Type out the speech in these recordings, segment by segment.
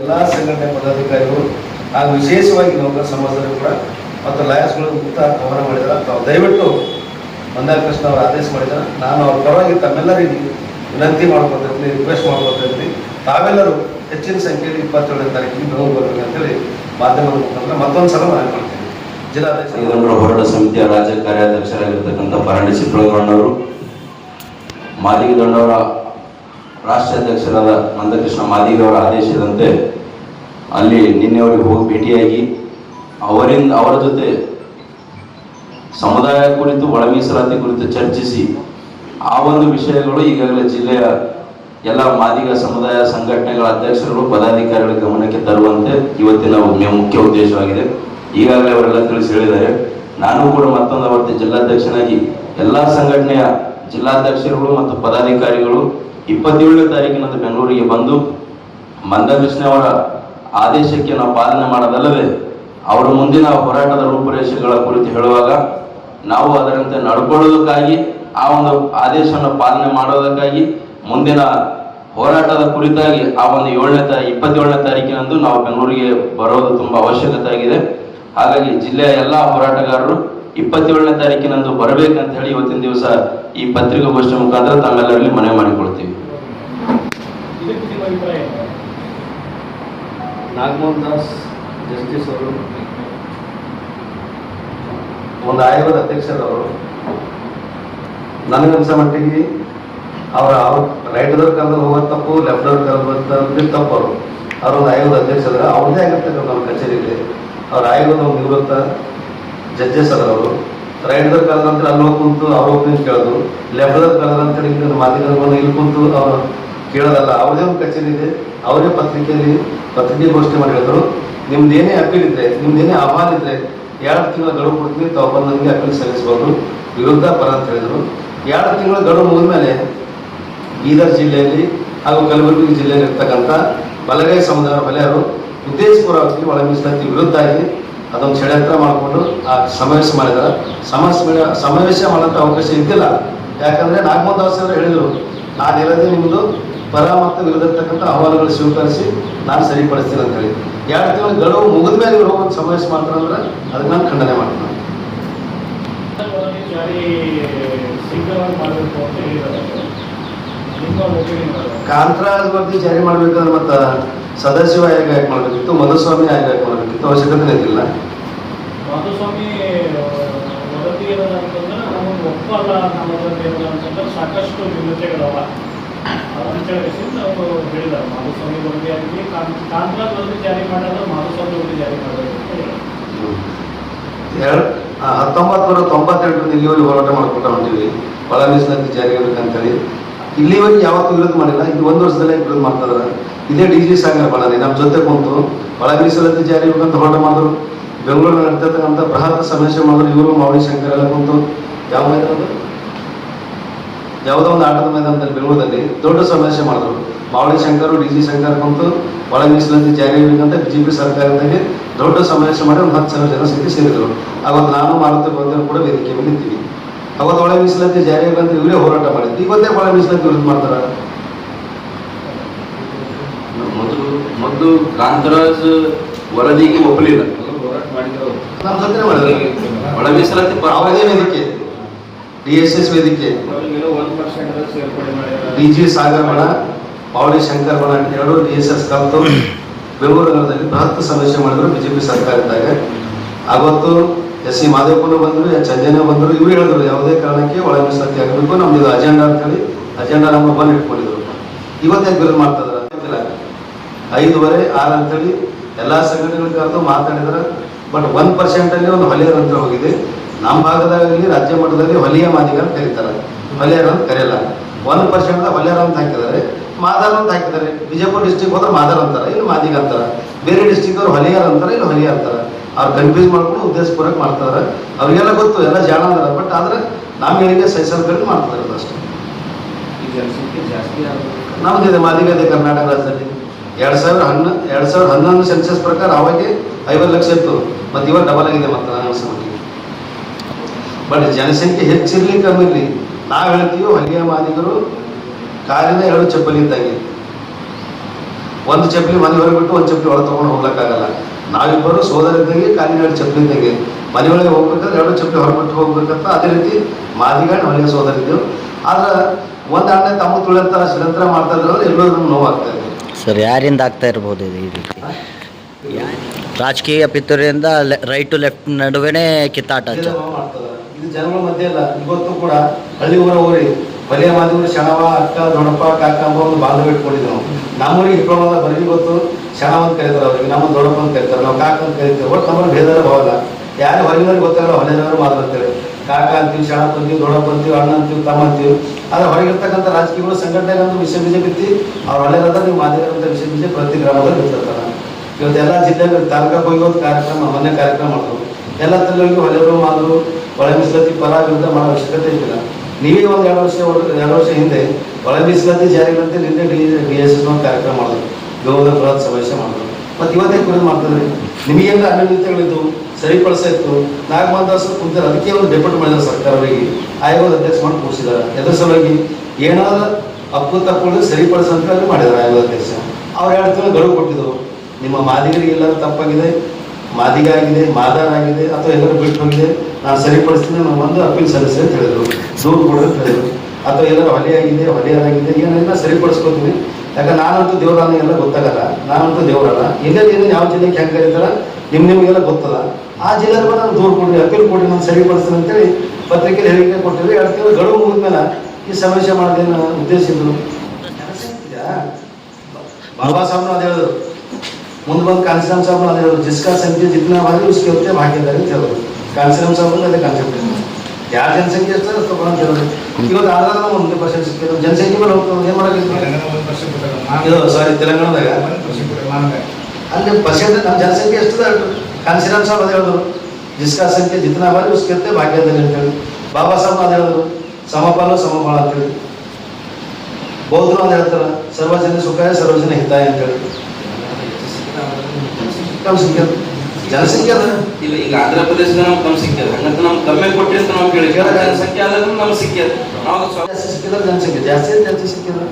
ಎಲ್ಲ ಸಂಘಟನೆ ಪದಾಧಿಕಾರಿಗಳು ಹಾಗೂ ವಿಶೇಷವಾಗಿ ನೌಕರ ಸಮಾಜದವರು ಕೂಡ ಮತ್ತು ಲಾಯರ್ಸ್ಗಳು ಮುಕ್ತ ಗಮನ ಮಾಡಿದ್ದಾರೆ. ತಾವು ದಯವಿಟ್ಟು ಮಂದಾರ ಕೃಷ್ಣ ಅವರು ಆದೇಶ ಮಾಡಿದ್ದಾರೆ. ನಾನು ಅವ್ರ ಪರವಾಗಿ ತಮ್ಮೆಲ್ಲರಿಗೆ ವಿನಂತಿ ಮಾಡ್ಕೊತಿರ್ತೀನಿ ರಿಕ್ವೆಸ್ಟ್ ಮಾಡ್ಕೊತಿರ್ತೀನಿ ತಾವೆಲ್ಲರೂ ಹೆಚ್ಚಿನ ಸಂಖ್ಯೆಯಲ್ಲಿ ಇಪ್ಪತ್ತೇಳನೇ ತಾರೀಕಿಗೆ ಬೆಂಗಳೂರು ಬರಬೇಕು ಅಂತೇಳಿ ಮಾಧ್ಯಮದ ಮುಖಾಂತರ ಮತ್ತೊಂದು ಸಲ ನಾನು ಹೇಳ್ತೀನಿ ಜಿಲ್ಲಾಧ್ಯಕ್ಷ ಹೋರಾಟ ಸಮಿತಿಯ ರಾಜ್ಯ ಕಾರ್ಯಾಧ್ಯಕ್ಷರಾಗಿರ್ತಕ್ಕಂಥ ಪರಂಡಿ ಮಾಲಿಗೆ ಮಾದಿಗದೊಂಡವರ ರಾಷ್ಟ್ರಾಧ್ಯಕ್ಷರಾದ ನಂದಕೃಷ್ಣ ಮಾದಿಗವರ ಆದೇಶದಂತೆ ಅಲ್ಲಿ ನಿನ್ನೆ ಅವರಿಗೆ ಹೋಗಿ ಭೇಟಿಯಾಗಿ ಅವರಿಂದ, ಅವರ ಜೊತೆ ಸಮುದಾಯ ಕುರಿತು ಒಳ ಮೀಸಲಾತಿ ಕುರಿತು ಚರ್ಚಿಸಿ ಆ ಒಂದು ವಿಷಯಗಳು ಈಗಾಗಲೇ ಜಿಲ್ಲೆಯ ಎಲ್ಲ ಮಾದಿಗ ಸಮುದಾಯ ಸಂಘಟನೆಗಳ ಅಧ್ಯಕ್ಷರುಗಳು, ಪದಾಧಿಕಾರಿಗಳ ಗಮನಕ್ಕೆ ತರುವಂತೆ ಇವತ್ತಿನ ಮುಖ್ಯ ಉದ್ದೇಶವಾಗಿದೆ. ಈಗಾಗಲೇ ಅವರೆಲ್ಲ ತಿಳಿಸಿ ಹೇಳಿದ್ದಾರೆ. ನಾನು ಕೂಡ ಮತ್ತೊಂದು ಅವತ್ತು ಜಿಲ್ಲಾಧ್ಯಕ್ಷನಾಗಿ ಎಲ್ಲ ಸಂಘಟನೆಯ ಜಿಲ್ಲಾಧ್ಯಕ್ಷರುಗಳು ಮತ್ತು ಪದಾಧಿಕಾರಿಗಳು ಇಪ್ಪತ್ತೇಳನೇ ತಾರೀಕಿನಂದು ಬೆಂಗಳೂರಿಗೆ ಬಂದು ಮಂದಕೃಷ್ಣ ಅವರ ಆದೇಶಕ್ಕೆ ನಾವು ಪಾಲನೆ ಮಾಡೋದಲ್ಲದೆ ಅವರ ಮುಂದಿನ ಹೋರಾಟದ ರೂಪುರೇಷೆಗಳ ಕುರಿತು ಹೇಳುವಾಗ ನಾವು ಅದರಂತೆ ನಡ್ಕೊಳ್ಳೋದಕ್ಕಾಗಿ ಆ ಒಂದು ಆದೇಶವನ್ನು ಪಾಲನೆ ಮಾಡೋದಕ್ಕಾಗಿ ಮುಂದಿನ ಹೋರಾಟದ ಕುರಿತಾಗಿ ಆ ಒಂದು ಏಳನೇ ತಾ, ಇಪ್ಪತ್ತೇಳನೇ ತಾರೀಕಿನಂದು ನಾವು ಬೆಂಗಳೂರಿಗೆ ಬರೋದು ತುಂಬ ಅವಶ್ಯಕತೆ ಆಗಿದೆ ಹಾಗಾಗಿ ಜಿಲ್ಲೆಯ ಎಲ್ಲ ಹೋರಾಟಗಾರರು ಇಪ್ಪತ್ತೇಳನೇ ತಾರೀಕಿನಂದು ಬರಬೇಕಂತ ಹೇಳಿ ಇವತ್ತಿನ ದಿವಸ ಈ ಪತ್ರಿಕಾಗೋಷ್ಠಿ ಮುಖಾಂತರ ತಮ್ಮೆಲ್ಲರಲ್ಲಿ ಮನವಿ ಮಾಡಿಕೊಳ್ತೀವಿ. ನಿಮ್ಮ ಅಭಿಪ್ರಾಯ? ನಾಗಮೋಹನ್ ದಾಸ್, ಜಸ್ಟಿಸ್ ಅವರು, ಒಂದು ಆಯೋಗದ ಅಧ್ಯಕ್ಷರವರು ನನಗನ್ಸ ಮಟ್ಟಿಗೆ ಅವರ ರೈಟ್ದವ್ರ ಕಾಲದಲ್ಲಿ ಹೋಗೋದು ತಪ್ಪು, ಲೆಫ್ಟ್ದವ್ರ ಕಾಲದಲ್ಲಿ ತಪ್ಪು ಅವರು ಅವ್ರ ಒಂದು ಆಯೋಗದ ಅಧ್ಯಕ್ಷರ ಅವ್ರದ್ದೇ ಆಗಿರ್ತಕ್ಕಂಥ ನಮ್ಮ ಕಚೇರಿಯಲ್ಲಿ ಅವ್ರ ಆಯೋಗದ ಒಂದು ನಿವೃತ್ತ ಜಡ್ಜಸ್ ಅದರವರು ರೈಟ್ದವ್ರ ಕಾಲದ ನಂತರ ಅಲ್ಲಿ ಹೋಗಿ ಕುಂತು ಅವ್ರ ಒಪಿನಿಯನ್ ಕೇಳೋದು, ಲೆಫ್ಟ್ದವ್ರ ಇಲ್ಲಿ ಮಾಧ್ಯಮವನ್ನು ಇಲ್ಲಿ ಕುಂತು ಅವರು ಕೇಳೋದಲ್ಲ, ಅವ್ರದೇ ಒಂದು ಕಚೇರಿ ಇದೆ ಅವರೇ ಪತ್ರಿಕೆಯಲ್ಲಿ ಪತ್ರಿಕೆಗೋಷ್ಠಿ ಮಾಡಿ ಹೇಳಿದ್ರು ನಿಮ್ದೇನೇ ಅಪೀಲ್ ಇದ್ರೆ ನಿಮ್ದೇನೇ ಅಹವಾಲ್ ಇದ್ರೆ, ಎರಡು ತಿಂಗಳ ಗಡುವು ಕೊಡ್ತೀನಿ ತಾವು ಬಂದು ಅಪೀಲ್ ಸಲ್ಲಿಸಬಹುದು ವಿರುದ್ಧ ಪರ ಅಂತ ಹೇಳಿದ್ರು. ಎರಡು ತಿಂಗಳ ಗಡುವು ಮುಗಿದ್ಮೇಲೆ ಬೀದರ್ ಜಿಲ್ಲೆಯಲ್ಲಿ ಹಾಗೂ ಕಲಬುರಗಿ ಜಿಲ್ಲೆಯಲ್ಲಿ ಇರ್ತಕ್ಕಂಥ ಬಲಗೈ ಸಮುದಾಯ ವಲಯರು ಉದ್ದೇಶಪೂರ್ವಕವಾಗಿ ಒಳ ಮೀಸಲಾತಿ ವಿರುದ್ಧ ಆಗಿ ಅದೊಂದು ಷಡ್ಯಂತ್ರ ಮಾಡಿಕೊಂಡು ಆ ಸಮಾವೇಶ ಮಾಡಿದ್ದಾರೆ ಸಮಾವೇಶ ಸಮಾವೇಶ ಮಾಡೋಂಥ ಅವಕಾಶ ಇದ್ದಿಲ್ಲ. ಯಾಕಂದ್ರೆ ನಾಗಮೋಹನ್ ದಾಸ್ ಅವರು ಹೇಳಿದರು, ನಾನಿರೋದೇ ನಿಮ್ಮದು ಪರ ಮತ್ತು ಅಹವಾಲುಗಳು ಸ್ವೀಕರಿಸಿ ನಾನು ಸರಿಪಡಿಸ್ತೀನಿ ಅಂತ ಹೇಳಿ ಎರಡು ತಿಂಗಳು ಗಡುವು ಮುಗಿದ ಮೇಲೆ ಇವರು ಹೋಗಿ ಸಮಾವೇಶ ಮಾಡ್ತಾರಂದ್ರೆ ಅದನ್ನ ನಾನು ಖಂಡನೆ ಮಾಡ್ತೀನಿ. ಕಾಂತರಾಜ್ ವರದಿ ಜಾರಿ ಮಾಡ್ಬೇಕಾದ್ರೆ ಮತ್ತೆ ಸದಾಶಿವ ಆಯೋಗ ಯಾಕೆ ಮಾಡಬೇಕಿತ್ತು ಮಧುಸ್ವಾಮಿ ಆಯೋಗ ಯಾಕೆ ಮಾಡಬೇಕಿತ್ತು ಅವಶ್ಯಕತೆ ಇದ್ದಿಲ್ಲ ಮಾಧುಸ್ವಾಮಿ ವರದಿ ಏನದ ಅಂತಂದ್ರೆ ನಮಗೆ ಒಪ್ಪಲ್ಲ ನಮ್ಮದ್ರಲ್ಲಿ ಅಂತಂದ್ರೆ ಸಾಕಷ್ಟು ಹತ್ತೊಂಬತ್ತು ನೂರ ಇಲ್ಲಿವರೆಗೆ ಹೋರಾಟ ಮಾಡ್ಕೊತ ಹೊಂಟಿವಿ ಒಳ ಮೀಸಲಾತಿ ಜಾರಿ ಅಂತೇಳಿ ಇಲ್ಲಿವರೆಗೆ ಯಾವತ್ತೂ ವಿರೋಧ ಮಾಡಿಲ್ಲ. ಇದು ಒಂದು ವರ್ಷದಲ್ಲೇ ವಿರೋಧ ಮಾಡ್ತಾರೆ ಇದೇ ಡಿ ಜಿ ಸಾಗರ ಬಳ್ಳಾರಿ, ನಮ್ಮ ಜೊತೆ ಕುಂತು ಒಳ ಮೀಸಲಾತಿ ಜಾರಿ ಆಗ್ಬೇಕಂತ ಹೋರಾಟ ಮಾಡಿದ್ರು. ಬೆಂಗಳೂರಿನಲ್ಲಿ ನಡೀತಕ್ಕಂಥ ಬೃಹತ್ ಸಮಾವೇಶ ಮಾಡಿದ್ರು. ಇವರು ಮಾವಳಿ ಶಂಕರ್ ಎಲ್ಲ ಕುಂತು. ಯಾವ? ಯಾವುದೋ ಒಂದು ಆಟದ ಮೈದಾನದಲ್ಲಿ ಬೆಂಗಳೂರಲ್ಲಿ ದೊಡ್ಡ ಸಮಾವೇಶ ಮಾಡಿದ್ರು. ಬಾವಳಿ ಶಂಕರ್ ಡಿ ಜಿ ಶಂಕರ್ ಕುಂತು ಒಳ ಮೀಸಲಾತಿ ಜಾರಿ ಜೆ ಪಿ ಸರ್ಕಾರದಾಗೆ ದೊಡ್ಡ ಸಮಾವೇಶ ಮಾಡಿ ಒಂದು ಹತ್ತು ಸಾವಿರ ಜನ ಸಿಕ್ಕಿ ಸೇರಿದ್ರು. ಅವತ್ತು ನಾನು ಮಾರುತಿ ಬಂದರು ಕೂಡ ವೇದಿಕೆ ಮೇಲೆ ಇದ್ದೀವಿ. ಅವತ್ತು ಒಳ ಮೀಸಲಾತಿ ಜಾರಿ ಇರಬೇಕಂತ ಇವರೇ ಹೋರಾಟ ಮಾಡಿದ್ವಿ ಇವತ್ತೇ ಒಳ ಮೀಸಲಾತಿ ವಿರುದ್ಧ ಮಾಡ್ತಾರ? ಮೊದಲು ಮೊದಲು ಕಾಂತರಾಜ್ ವರದಿಗೆ ಒಪ್ಪಲಿಲ್ಲ. ನಮ್ಮ ಜೊತೆ ಒಳ ಮೀಸಲಾತಿ ವೇದಿಕೆ. ಡಿ ಎಸ್ ಎಸ್ ವೇದಿಕೆ ಒನ್ ಪರ್ಸೆಂಟ್ ಸೇರ್ಪಡೆ ಮಾಡಿದ್ದಾರೆ ಡಿ ಜಿ ಸಾಗರ್ ಬಣ ಪಾವಳಿ ಶಂಕರ್ ಬಣ ಅಂತ ಎರಡು ಡಿ ಎಸ್ ಎಸ್ ಕಲ್ತು. ಬೆಂಗಳೂರು ನಗರದಲ್ಲಿ ಬೃಹತ್ ಸಮಾವೇಶ ಮಾಡಿದ್ರು ಬಿಜೆಪಿ ಸರ್ಕಾರ ಇದ್ದಾಗ. ಅವತ್ತು ಎಸ್ ಸಿ ಮಾದೇಪುರ ಬಂದರು ಎಚ್ ಅಂಜನ ಬಂದರು, ಇವರು ಹೇಳಿದ್ರು ಯಾವುದೇ ಕಾರಣಕ್ಕೆ ಒಳಗೆ ಸತ್ಯ ಆಗಬೇಕು, ನಮ್ದು ಅಜೆಂಡಾ ಅಂತೇಳಿ ಅಜೆಂಡಾ ನಮ್ಮ ಬಂದು ಇಟ್ಕೊಂಡಿದ್ರು. ಇವತ್ತೇ ಬಿಲ್ ಮಾಡ್ತಿದಾರ. ಐದುವರೆ, ಆರು ಅಂತೇಳಿ ಎಲ್ಲ ಸಂಘಟನೆಗಳ ಕರೆದು ಮಾತಾಡಿದ್ರೆ. ಬಟ್ ಒನ್ ಪರ್ಸೆಂಟಲ್ಲಿ ಒಂದು ಹೊಲಿಯರ್ ಅಂತ ಹೋಗಿದೆ. ನಮ್ಮ ಭಾಗದಾಗಲಿ, ರಾಜ್ಯ ಮಟ್ಟದಲ್ಲಿ ಹೊಲಿಯ ಮಾದಿಗ ಅಂತ ಕರೀತಾರೆ. ಹೊಲಿಯರ್ ಅಂತ ಕರೆಯಲ್ಲ. ಒನ್ ಪರ್ಸೆಂಟ್ ಹೊಲಿಯರ್ ಅಂತ ಹಾಕಿದ್ದಾರೆ. ಮಾದಾರ್ ಅಂತ ಹಾಕಿದ್ದಾರೆ. ವಿಜಯಪುರ ಡಿಸ್ಟಿಕ್ ಹೋದ್ರೆ ಮಾದಾರ್ ಅಂತಾರೆ ಇಲ್ಲಿ ಮಾದಿಗ ಅಂತಾರೆ. ಬೇರೆ ಡಿಸ್ಟಿಕ್ ಅವ್ರು ಹೊಲಿಯಾರ್ ಅಂತಾರೆ ಇಲ್ಲಿ ಹೊಲಿಯ ಅಂತಾರೆ. ಅವ್ರು ಕನ್ಫ್ಯೂಸ್ ಮಾಡ್ಕೊಂಡು ಉದ್ದೇಶಪೂರ್ವಕ ಮಾಡ್ತಾರೆ ಅವ್ರಿಗೆಲ್ಲ ಗೊತ್ತು ಎಲ್ಲ ಜಾಣ ಅದಾರ ಬಟ್ ಆದ್ರೆ ನಮ್ಮ ಹೇಳಿಕೆ ಸಹಿಸಲ್ಕೊಂಡು ಮಾಡ್ತಾರೆ ಅಷ್ಟೇ. ನಮ್ದಿದೆ ಮಾದಿಗ ಇದೆ ಕರ್ನಾಟಕ ರಾಜ್ಯದಲ್ಲಿ. ಎರಡ್ ಸಾವಿರ ಹನ್ನೊಂದು ಎರಡ್ ಸಾವಿರದ ಹನ್ನೊಂದು ಸೆನ್ಸಸ್ ಪ್ರಕಾರ ಅವಾಗೆ ಐವತ್ತು ಲಕ್ಷ ಇತ್ತು. ಮತ್ತೆ ಇವಾಗ ಡಬಲ್ ಆಗಿದೆ ಮತ್ತೆ ನನ್ನ ಬಟ್ ಜನಸಂಖ್ಯೆ ಹೆಚ್ಚಿರ್ಲಿ ಕಮ್ಮಿ ಇರ್ಲಿ ನಾವು ಹೇಳ್ತೀವಿ ಹೊಲಿಗೆ ಮಾದಿಗರು ಕಾಲಿನ ಎರಡು ಚಪ್ಪಲಿ ಇದ್ದಂಗೆ. ಒಂದು ಚಪ್ಪಲಿ ಮನೆ ಹೊರಗೆ ಬಿಟ್ಟು ಒಂದು ಚಪ್ಪಲಿ ಒಳಗೆ ತೊಗೊಂಡು ಹೋಗ್ಲಿಕ್ಕಾಗಲ್ಲ. ನಾವಿಬ್ಬರು ಸೋದರಿದ್ದಂಗೆ ಕಾಲಿನಾಡಿ ಚಪ್ಪಲಿ ಇದ್ದಂಗೆ. ಮನೆ ಒಳಗೆ ಹೋಗ್ಬೇಕಂದ್ರೆ ಎರಡು ಚಪ್ಪಲಿ ಹೊರಬಿಟ್ಟು ಹೋಗ್ಬೇಕಂತ ಅದೇ ರೀತಿ ಮಾದಿಗಾಣ ಹೊಲಿಗೆ ಸೋದರಿದ್ದೆವು ಆದ್ರೆ ಒಂದು ಅಣ್ಣ ತಮ್ಮ ತುಳಿಯಂತರ ಷಡ್ಯಂತ್ರ ಮಾಡ್ತಾ ಇದ್ರೆ ಎಲ್ಲರೂ ನಮ್ಗೆ ನೋವಾಗ್ತಾ ಇದೆ ಸರ್ ಯಾರಿಂದ ಆಗ್ತಾ ಇರ್ಬೋದು ಇದು ಈ ರೀತಿ? ರಾಜಕೀಯ ಪಿತೂರಿಯಿಂದ ರೈಟ್ ಟು ಲೆಫ್ಟ್ ನಡುವೆನೇ ಕಿತ್ತಾಟ ಇದು ಜನಗಳ ಮಧ್ಯೆ ಅಲ್ಲ, ಇವತ್ತು ಕೂಡ ಹಳ್ಳಿ ಊರ ಊರಿ ಬಲಿಯ ಮಾಧ್ಯಮ ಶಣವ, ಅಕ್ಕ, ದೊಡ್ಡಪ್ಪ, ಕಾಕ ಅಂಬ ಒಂದು ಬಾಂಧವ್ಯ ಇಟ್ಕೊಂಡಿದ್ವಿ ನಾವು. ನಮ್ಮೂರಿಗೆ ಇಟ್ಕೊಳ್ಳೋದ ಬರೀ ಇವತ್ತು ಶಣವ ಅಂತ ಕರೀತಾರೆ ಅವ್ರಿಗೆ ನಮ್ಮ ದೊಡ್ಡಪ್ಪ ಅಂತ ಕರೀತಾರೆ, ನಾವು ಕಾಕ ಅಂತ ಕರಿತೀವಿ. ಒಟ್ಟು ನಮ್ಮಲ್ಲಿ ಭೇದ ಭಾವಲ್ಲ ಯಾರು ಹೊರಗಿನವ್ರಿಗೆ ಗೊತ್ತಾಗಲ್ಲ ಹೊಲೆದವರು ಮಾತಾಡ್ತೇವೆ ಕಾಕ ಅಂತೀವಿ ಶಣ ಅಂತೀವಿ, ದೊಡ್ಡಪ್ಪ ಅಂತೀವಿ, ಅಣ್ಣ ಅಂತೀವಿ, ತಮ್ಮ ಅಂತೀವಿ. ಆದ್ರೆ ಹೊರಗಿರ್ತಕ್ಕಂಥ ರಾಜಕೀಯಗಳು ಸಂಘಟನೆಗೆ ಒಂದು ವಿಷಯ ಬೀಜ ಬಿತ್ತಿ, ಅವ್ರು ಹೊಲೆರದ ನೀವು ಮಾದಿಗರಂತ ವಿಷಯ ಬೀಜ ಪ್ರತಿ ಗ್ರಾಮದಲ್ಲಿ ಬಿತ್ತಿರ್ತಾರೆ ಇವತ್ತು ಎಲ್ಲ ಜಿಲ್ಲೆ ತಾಲೂಕಕ್ಕೆ ಹೋಗಿ ಒಂದು ಕಾರ್ಯಕ್ರಮ, ಮೊನ್ನೆ ಕಾರ್ಯಕ್ರಮ ಮಾಡಿದ್ರು. ಎಲ್ಲ ತಲೆಗಳಿಗೆ ಹೊಲೆಯವರು ಮಾಡಿದ್ರು ಒಳ ಮೀಸಲಾತಿ ಪರ ವಿರುದ್ಧ ಮಾಡೋ ಅವಶ್ಯಕತೆ ಇಲ್ಲ ನೀವೇ ಒಂದು ಎರಡು ವರ್ಷ ಎರಡು ವರ್ಷ ಹಿಂದೆ ಒಳ ಮೀಸಲಾತಿ ಜಾರಿಗಂತೆ ನಿನ್ನೆ ಡಿ ಡಿ ಎಸ್ ಒಂದು ಕಾರ್ಯಕ್ರಮ ಮಾಡಿದ್ರು. ಗೌರವ ಬೃಹತ್ ಸಮಾವೇಶ ಮಾಡಿದ್ರು. ಮತ್ತೆ ಇವತ್ತೇ ಕುರಿತು ಮಾಡ್ತಿದ್ರಿ ನಿಮಗೆಲ್ಲ ಅನ್ಯೂನ್ಯತೆಗಳಿದ್ದು ಸರಿಪಡಿಸಿತ್ತು ದಾಸ್ ಕುಂತಾರೆ ಅದಕ್ಕೆ ಒಂದು ಡೆಪ್ಯೂಟ್ ಮಾಡಿದ್ದಾರೆ ಸರ್ಕಾರವಾಗಿ ಆಯೋಗದ ಅಧ್ಯಕ್ಷ ಮಾಡಿ ಕೂರಿಸಿದ್ದಾರೆ. ಎದ್ರ ಸಲುವಾಗಿ ಏನಾದರೂ ಅಪ್ಪು ತಪ್ಪುಗಳು ಸರಿಪಡಿಸಂತ ಮಾಡಿದ್ದಾರೆ ಆಯೋಗದ ಅಧ್ಯಕ್ಷ. ಅವ್ರು ಎರಡು ತಿಂಗಳು ಗಡುವು ಕೊಟ್ಟಿದ್ರು. ನಿಮ್ಮ ಮಾದಿಗರಿಗೆ ತಪ್ಪಾಗಿದೆ. ಮಾದಿಗ ಆಗಿದೆ ಮಾದಾರ ಆಗಿದೆ ಅಥವಾ ಎಲ್ಲರೂ ಬಿಟ್ಟು ಹೋಗಿದೆ ನಾನು ಸರಿಪಡಿಸ್ತೀನಿ ನಾನು ಒಂದು ಅಪೀಲ್ ಸಲ್ಲಿಸಿ ಅಂತ ಹೇಳಿದ್ರು. ದೂರು ಕೊಡೋದು ಹೇಳಿದ್ರು. ಅಥವಾ ಎಲ್ಲರೂ ಹೊಲೆಯಾಗಿದೆ ಏನೆಲ್ಲ ಸರಿಪಡಿಸ್ಕೊತೀನಿ ಯಾಕಂದ್ರೆ ನಾನಂತೂ ದೇವರನ್ನ ಎಲ್ಲ ಗೊತ್ತಾಗಲ್ಲ. ನಾನಂತೂ ದೇವರಲ್ಲ. ಏನೇನು ಯಾವ ಜಿಲ್ಲೆಗೆ ಹೆಂಗೆ ಕರೀತಾರ ನಿಮ್ ನಿಮಗೆಲ್ಲ ಗೊತ್ತಲ್ಲ. ಆ ಜಿಲ್ಲೆ ನಾನು ದೂರು ಕೊಡ್ರಿ ಅಪೀಲ್ ಕೊಡ್ರಿ ನಾನು ಸರಿಪಡಿಸ್ತೀನಿ ಅಂತೇಳಿ ಪತ್ರಿಕೆಯಲ್ಲಿ ಹೇಳಿಕೆ ಕೊಟ್ಟಿದ್ವಿ ಎರಡು ತಿಂಗಳು ಗಡುವು ಮುಗಿದ್ಮೇಲೆ ಈ ಸಮಾವೇಶ ಮಾಡೋದೇನು ಉದ್ದೇಶ ಇದ್ರು? ಬಾಬಾ ಸಾಹೇಬ್ರು ಅದು ಹೇಳಿದ್ರು. ಮುಂದೆ ಬಂದು ಕಾಂಚರಾಮ್ ಸಾಹೇಬ್ನು ಅದೇ ಹೇಳಿದ್ರು ಜಿಸ್ಕಾ ಸಂಖ್ಯೆ ಜಿತ್ನಾ ಭಾರಿ ಉಸ್ಕೆ ಹೊತ್ತೆ ಭಾಗ್ಯದಾರಿ ಅಂತ ಹೇಳಿದ್ರು ಕಾಂಚರಾಮ್ ಸಾಹೇಬ್ನು ಅದೇ ಕಾನ್ಸೆಪ್ಟ್ ಯಾರ ಜನಸಂಖ್ಯೆ ಎಷ್ಟು ಅಷ್ಟು ತಗೊಂಡು ಅಂತ ಹೇಳಿದ್ರು ಇವತ್ತು ಆಧಾರದ ಒಂದು ಪರ್ಸೆಂಟ್ ಸಿಕ್ಕಿದ್ರು ಜನಸಂಖ್ಯೆ ಮೇಲೆ ಹೋಗ್ತದೆ ಏನು ಮಾಡೋಕ್ಕಿಲ್ಲ ಇದು ಸಾರಿ ತೆಲಂಗಾಣದಾಗ ಅಲ್ಲಿ ಪರ್ಸೆಂಟ್ ನಮ್ಮ ಜನಸಂಖ್ಯೆ ಎಷ್ಟಿದೆ ಕಾನ್ಸಿರಾಮ್ ಸಾಹೇಬ್ ಅದೇ ಹೇಳಿದ್ರು ಜಿಸ್ಕಾ ಸಂಖ್ಯೆ ಜಿತ್ನಾ ಬಾರಿ ಉಸ್ಕೆ ಹೊತ್ತೆ ಭಾಗ್ಯದಾರಿ ಅಂತ ಹೇಳಿ ಬಾಬಾ ಸಾಹೇಬ್ ಅದೇ ಹೇಳಿದ್ರು ಸಮಪಾಲು ಸಮಬಾಳ ಅಂತೇಳಿ ಬೌದ್ಧರು ಅಂತ ಹೇಳ್ತಾರ ಸರ್ವಜನ ಸುಖಾಯ ಸರ್ವಜನ ಹಿತಾಯ ಅಂತೇಳಿ ಸಂಖ್ಯೆ ಅದ. ಜನಸಂಖ್ಯೆ ಇಲ್ಲ ಈಗ ಆಂಧ್ರ ಪ್ರದೇಶದ ನಮ್ಗೆ ಕಮ್ಮಿ ಸಿಕ್ಕಿದೆ ಹಂಗಂತ ನಮ್ಗೆ ಕಮ್ಮಿ ಕೊಟ್ರಿ ಅಂತ ನಾವು ಕೇಳಿ ಜನಸಂಖ್ಯೆ ಆದಾಗ ನಮ್ಗೆ ಸಿಕ್ಕಿದೆ ನಾವು ಸಿಕ್ಕಿದ್ರೆ ಜನಸಂಖ್ಯೆ ಜಾಸ್ತಿ ಅಂತ ಜಾಸ್ತಿ ಸಿಕ್ಕಿದ್ರೆ.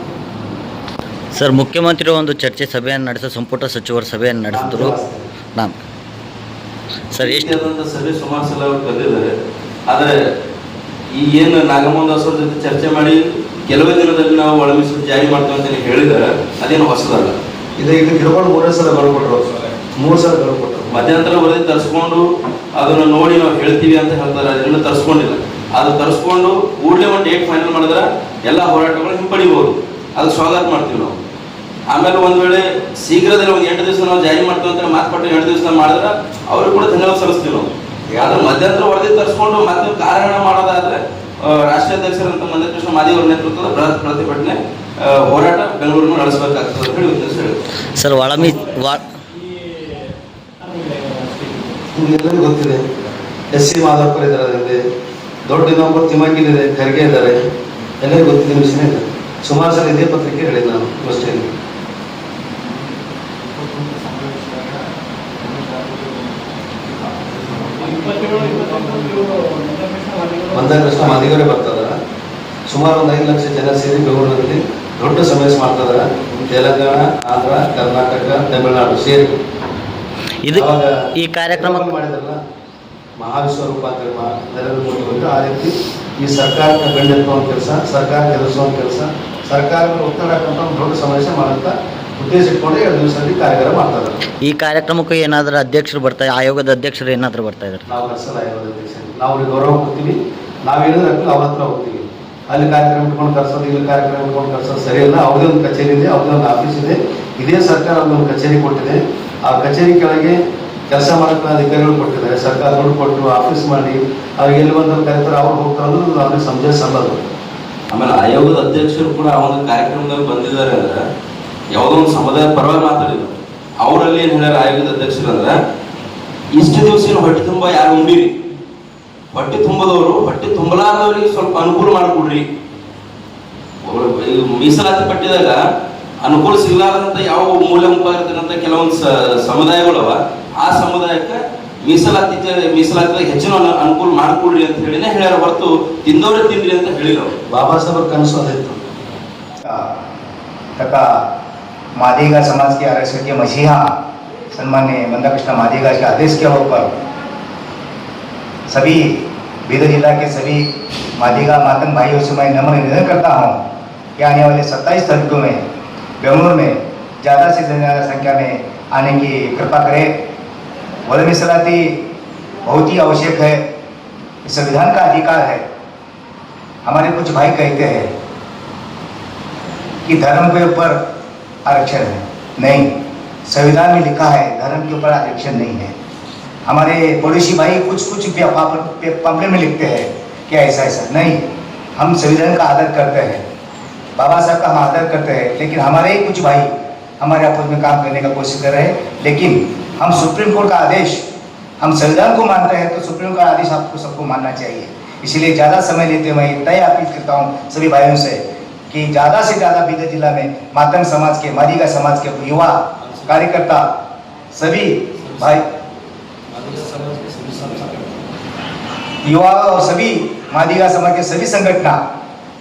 ಸರ್ ಮುಖ್ಯಮಂತ್ರಿ ಒಂದು ಚರ್ಚೆ ಸಭೆಯನ್ನು ನಡೆಸಿ ಸಂಪುಟ ಸಚಿವರ ಸಭೆಯನ್ನು ನಡೆಸಿದ್ರು. ನಾನು ಸರ್ ಎಷ್ಟು ಸಭೆ ಸುಮಾರು ಸಲ ಅವ್ರು ಕರೆದಿದ್ದಾರೆ. ಆದರೆ ಈ ಏನು ನಾಗಮೋಹನ್ ಅವ್ರ ಜೊತೆ ಚರ್ಚೆ ಮಾಡಿ ಕೆಲವೇ ದಿನದಲ್ಲಿ ನಾವು ಒಳಮಿಸಲು ಜಾರಿ ಮಾಡ್ತೇವೆ ಅಂತ ಹೇಳಿದ್ದಾರೆ. ಅದೇನು ಹೊಸದಲ್ಲ. ಇದು ಇದು ಗಿರ್ಕೊಂಡು ಮೂರೇ ಸಲ ಬರ್ಕೊಟ್ರು ಮೂರು ಸಲ ಕೊಟ್ಟರು ಮಧ್ಯಂತರ ವರದಿ ತರಿಸ್ಕೊಂಡು ಅದನ್ನು ನೋಡಿ ನಾವು ಹೇಳ್ತೀವಿ ಅಂತ ಹೇಳ್ತಾರೆ. ಅದನ್ನು ತರಿಸ್ಕೊಂಡಿಲ್ಲ. ಅದು ತರಿಸ್ಕೊಂಡು ಕೂಡಲೇ ಒಂದು ಡೇಟ್ ಫೈನಲ್ ಮಾಡಿದ್ರೆ ಎಲ್ಲ ಹೋರಾಟಗಳು ಹಿಂಪಡಿಬೋದು. ಅದಕ್ಕೆ ಸ್ವಾಗತ ಮಾಡ್ತೀವಿ ನಾವು. ಆಮೇಲೆ ಒಂದ್ ವೇಳೆ ಶೀಘ್ರದಲ್ಲಿ ಒಂದು ಎಂಟು ದಿವಸ ನಾವು ಜಾರಿ ಮಾಡ್ತೀವಿ ಅಂತ ಮಾತು ಕೊಟ್ಟು ಎಂಟು ದಿವಸ ಮಾಡಿದ್ರೆ ಅವ್ರಿಗೆ ಕೂಡ ಧನ್ಯವಾದ ಸಲ್ಲಿಸ್ತೀವಿ ನಾವು. ಯಾವ್ದು ಮಧ್ಯಂತರ ವರದಿ ತರಿಸ್ಕೊಂಡು ಮತ್ತೆ ಕಾರಣ ಮಾಡೋದಾದ್ರೆ ರಾಷ್ಟ್ರಾಧ್ಯಕ್ಷರಂತ ಮಂದಕೃಷ್ಣ ಮಾದಿ ಅವರ ನೇತೃತ್ವದ ಬೃಹತ್ ಪ್ರತಿಭಟನೆ ಹೋರಾಟ ಬೆಂಗಳೂರಿನ ನಡೆಸಬೇಕಾಗ್ತದೆ ಅಂತ ಹೇಳಿ ಸರ್ ಒಳಮಿ ವಾ ಈ ಅನಿಲ ರಾಜಕೀಯ ನಿಮ್ಗೆಲ್ಲರಿಗೂ ಗೊತ್ತಿದೆ, ಎಸ್ ಸಿ ಮಾಧವಪುರ ಇದ್ದಾರೆ ಅದರಲ್ಲಿ ದೊಡ್ಡ ಇನ್ನೊಬ್ಬರು ಇದೆ ಖರ್ಗೆ ಇದ್ದಾರೆ. ಎಲ್ಲರಿಗೂ ಗೊತ್ತಿದೆ ವಿಷಯ ಇದೆ ಸುಮಾರು ಸಲ ಇದೇ ಪತ್ರಿಕೆ ಹೇಳಿದೆ ನಾನು ಗೋಷ್ಠಿಯಲ್ಲಿ ಒಂದಷ್ಟು ಮಾದಿಗರೇ ಬರ್ತದ ಸುಮಾರು ಒಂದು ಐದು ಲಕ್ಷ ಜನ ಸೇರಿ ಬೆಂಗಳೂರಿನಲ್ಲಿ ದೊಡ್ಡ ಸಮಾವೇಶ ಮಾಡ್ತದ ತೆಲಂಗಾಣ, ಆಂಧ್ರ, ಕರ್ನಾಟಕ, ತಮಿಳುನಾಡು ಸೇರಿ. ಇದು ಈ ಕಾರ್ಯಕ್ರಮ ಮಾಡಿದ್ರಲ್ಲ ಮಹಾವಿಶ್ವರೂಪ ಅಂತ ಹೇಳಿ ಮಹಾ- ನರೇಂದ್ರ ಮೋದಿ ಅವರು ಆ ರೀತಿ ಈ ಸರ್ಕಾರಕ್ಕೆ ಕೆಲಸ ಸರ್ಕಾರ ಕೆಲಸ ಸರ್ಕಾರಕ್ಕೆ ಒತ್ತಡ ಒಂದು ದೊಡ್ಡ ಉದ್ದೇಶ ಇಟ್ಕೊಂಡು ಎರಡು ದಿವಸದಲ್ಲಿ ಕಾರ್ಯಾಗಾರ ಮಾಡ್ತಾ ಇದ್ದಾರೆ. ಈ ಕಾರ್ಯಕ್ರಮಕ್ಕೆ ಏನಾದರೂ ಅಧ್ಯಕ್ಷರು ಬರ್ತಾ ಆಯೋಗದ ಅಧ್ಯಕ್ಷರು ಏನಾದರೂ ಬರ್ತಾ ಇದ್ದಾರೆ? ನಾವು ಅವ್ರಿಗೆ ಗೌರವ ಕೊಡ್ತೀವಿ. ಅವ್ರ ಹತ್ರ ಹೋಗ್ತೀವಿ. ಅಲ್ಲಿ ಕಾರ್ಯಕ್ರಮ ಇಟ್ಕೊಂಡು ಕರ್ಸೋದು ಇಲ್ಲಿ ಕಾರ್ಯಕ್ರಮ ಇಟ್ಕೊಂಡು ಕರ್ಸೋದು ಸರಿ ಇಲ್ಲ ಅವ್ರದೇ ಒಂದು ಕಚೇರಿ ಇದೆ ಅವ್ರದೇ ಒಂದು ಆಫೀಸ್ ಇದೆ. ಇದೇ ಸರ್ಕಾರ ಒಂದು ಕಚೇರಿ ಕೊಟ್ಟಿದೆ. ಆ ಕಚೇರಿ ಕೆಳಗೆ ಕೆಲಸ ಮಾಡಕ್ಕೆ ಅಧಿಕಾರಿಗಳು ಕೊಟ್ಟಿದ್ದಾರೆ. ಸರ್ಕಾರ ದುಡ್ಡು ಕೊಟ್ಟು ಆಫೀಸ್ ಮಾಡಿ ಅವ್ರಿಗೆ ಎಲ್ಲಿ ಬಂದು ಕರೀತಾರೆ, ಅವ್ರು ಹೋಗ್ತಾರೆ ಅನ್ನೋದು ಅವ್ರಿಗೆ ಸಂಜೆ ಸಲ್ಲದು ಆಮೇಲೆ ಆಯೋಗದ ಅಧ್ಯಕ್ಷರು ಕೂಡ ಆ ಒಂದು ಕಾರ್ಯಕ್ರಮದಲ್ಲಿ ಬಂದಿದ್ದಾರೆ ಅಂದ್ರೆ ಯಾವುದೋ ಒಂದು ಸಮುದಾಯ ಪರವಾಗಿ ಮಾತಾಡಿದ್ರು. ಅವರಲ್ಲಿ ಏನ್ ಹೇಳ್ಯಾರ ಆಯೋಗದ ಅಧ್ಯಕ್ಷರು ಅಂದ್ರೆ, ಇಷ್ಟು ದಿವಸ ಏನು ಹೊಟ್ಟೆ ತುಂಬ ಯಾರು ಉಂಡಿರಿ? ಹೊಟ್ಟೆ ತುಂಬದವರು, ಹೊಟ್ಟೆ ತುಂಬಲಾರದವರಿಗೆ ಸ್ವಲ್ಪ ಅನುಕೂಲ ಮಾಡಿಕೊಡ್ರಿ. ಮೀಸಲಾತಿ ಪಟ್ಟಿದಾಗ ಅನುಕೂಲ ಸಿಗಲಾರದಂತ ಯಾವ ಮೂಲೆ ಮುಪ್ಪಾಗಿರ್ತಕ್ಕಂಥ ಕೆಲವೊಂದು ಸ- ಸಮುದಾಯಗಳವ ಆ ಸಮುದಾಯಕ್ಕೆ ಮೀಸಲಾತಿ ಜ- ಮೀಸಲಾತಿ ಹೆಚ್ಚಿನ ಅನು- ಅನುಕೂಲ ಮಾಡಿಕೊಡ್ರಿ ಅಂತ ಹೇಳಿನೇ ಹೇಳ್ಯಾರ ಹೊರತು ತಿಂದವ್ರೆ ತಿನ್ರಿ ಅಂತ ಹೇಳಿಲ್ಲ ಅವ್ರು ಬಾಬಾ ಸಾಹೇಬ್ ಕನಸು ಅದಿತ್ತು ಟಕ मादिगा समाज के आरक्षण के मसीहा सन्मान्य मंदाकृष्ण मादिगा के आदेश के ऊपर सभी बीदर जिला के सभी मादिगा मातंग भाइयों से मैं नम्र निवेदन करता हूँ कि आने वाले 27 तारीखों में बेंगलुरु में ज़्यादा से ज़्यादा संख्या में आने की कृपा करें। वल मिसलाती बहुत ही आवश्यक है। संविधान का अधिकार है। हमारे कुछ भाई कहते हैं कि धर्म के ऊपर आरक्षण है। नहीं, संविधान में लिखा है धर्म के ऊपर आरक्षण नहीं है। हमारे पड़ोसी भाई कुछ कुछ पंपलेट में लिखते हैं कि ऐसा ऐसा नहीं, हम संविधान का आदर करते हैं। बाबा साहब का हम आदर करते हैं लेकिन हमारे ही कुछ भाई हमारे आपस में काम करने का कोशिश कर रहे हैं लेकिन हम सुप्रीम कोर्ट का आदेश हम संविधान को मानते हैं तो सुप्रीम कोर्ट का आदेश आपको सबको मानना चाहिए। इसलिए ज़्यादा समय लेते हुए मैं तय अपील करता हूँ सभी भाइयों से कि ज़्यादा से ज़्यादा बीदर जिला में मातंग समाज के मादिगा समाज के युवा कार्यकर्ता सभी भाई युवा और सभी मादिगा समाज के सभी संगठना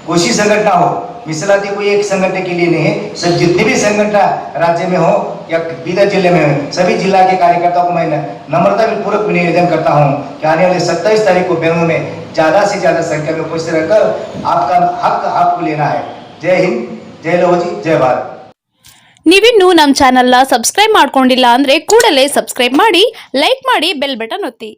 कोशिश संगठना हो मिसलाती कोई एक संगठन के लिए नहीं है सब जितने भी संगठन राज्य में हो या बीदर जिले में हो सभी जिला के कार्यकर्ताओं को मैं नम्रता में पूर्वक निवेदन करता हूँ कि आने वाले सत्ताईस तारीख को बेंगलुरु में ज़्यादा से ज़्यादा संख्या में उपस्थित रहकर आपका हक आपको लेना है जय हिंद जय लोहजी जय भारत ನೀವಿನ್ನೂ ನಮ್ಮ ಚಾನಲ್ನ ಸಬ್ಸ್ಕ್ರೈಬ್ ಮಾಡ್ಕೊಂಡಿಲ್ಲ ಅಂದರೆ ಕೂಡಲೇ ಸಬ್ಸ್ಕ್ರೈಬ್ ಮಾಡಿ ಲೈಕ್ ಮಾಡಿ ಬೆಲ್ ಬಟನ್ ಒತ್ತಿ